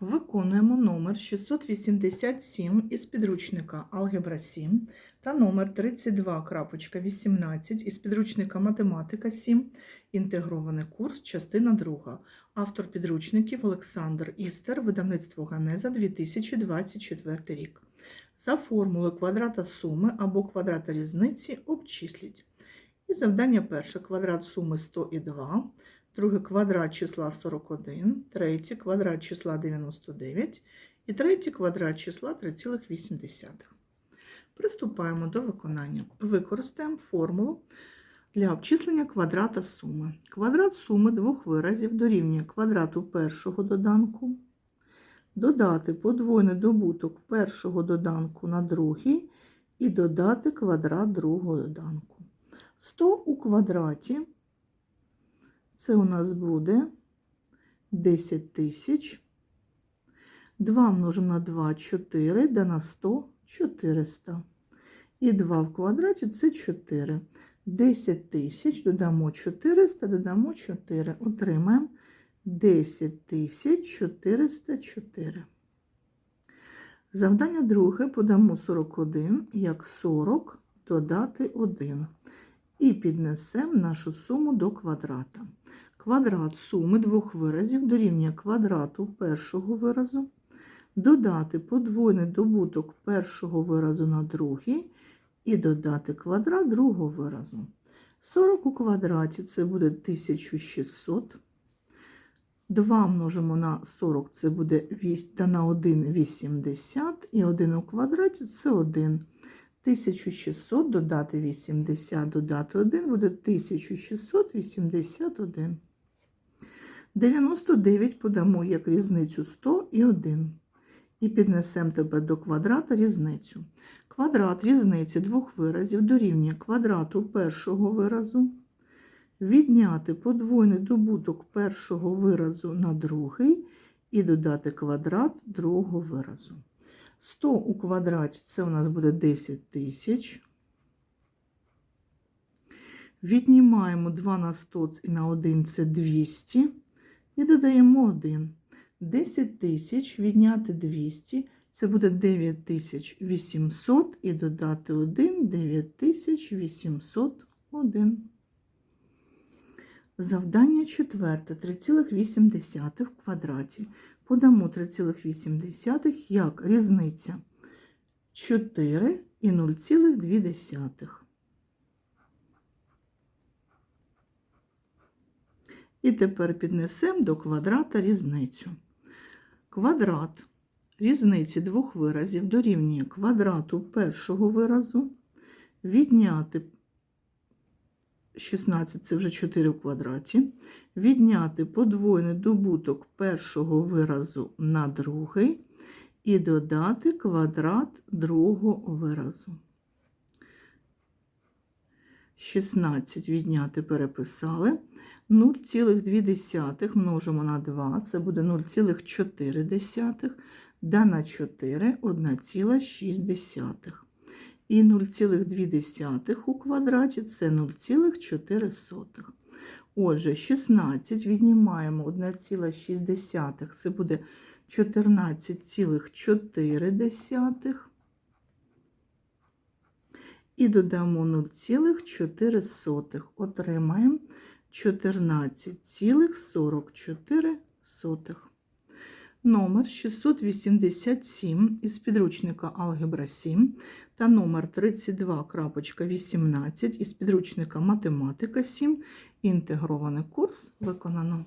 Виконуємо номер 687 із підручника Алгебра 7 та номер 32.18 із підручника Математика 7. Інтегрований курс, частина 2. Автор підручників Олександр Істер, видавництво Ганеза 2024 рік. За формулою квадрата суми або квадрата різниці обчисліть. І завдання перше. Квадрат суми 102, друге квадрат числа 41, третє квадрат числа 99 і третє квадрат числа 3,8. Приступаємо до виконання. Використаємо формулу для обчислення квадрата суми. Квадрат суми двох виразів дорівнює квадрату першого доданку, додати подвойний добуток першого доданку на другий і додати квадрат другого доданку. 100 у квадраті це у нас буде 10 тисяч. 2 множимо на 2 4, да на 100 400. І 2 в квадраті це 4. 10 тисяч, додамо 400, додамо 4. Отримаємо 10 тисяч 404. Завдання друге подамо 41, як 40 додати 1. І піднесемо нашу суму до квадрата. Квадрат суми двох виразів дорівнює квадрату першого виразу, додати подвойний добуток першого виразу на другий і додати квадрат другого виразу. 40 у квадраті це буде 1600. 2 множимо на 40 це буде 8, та на 1 80, і 1 у квадраті це 1. 1600 додати 80, додати 1 буде 1681. 99 подамо як різницю 100 і 1. І піднесемо тепер до квадрата різницю. Квадрат різниці двох виразів дорівнює квадрату першого виразу. Відняти подвойний добуток першого виразу на другий і додати квадрат другого виразу. 100 у квадраті це у нас буде 10 тисяч. Віднімаємо 2 на 100 і на 1 це 200. І додаємо 1. 10 тисяч відняти 200. Це буде 9800 і додати 1 9801. Завдання четверте 3,8 в квадраті. Подамо 3,8 як різниця 4 і 0,2. І тепер піднесемо до квадрата різницю. Квадрат різниці двох виразів дорівнює квадрату першого виразу, відняти 16 це вже 4 в квадраті, відняти подвойний добуток першого виразу на другий і додати квадрат другого виразу. 16 відняти переписали. 0,2 множимо на 2, це буде 0,4, да на 4 1,6. І 0,2 у квадраті це 0,4. Отже, 16 віднімаємо 1,6, це буде 14,4. І додамо 0,4. Отримаємо 14,44. Номер 687 із підручника Алгебра 7 та номер 32.18 із підручника Математика 7. Інтегрований курс виконано.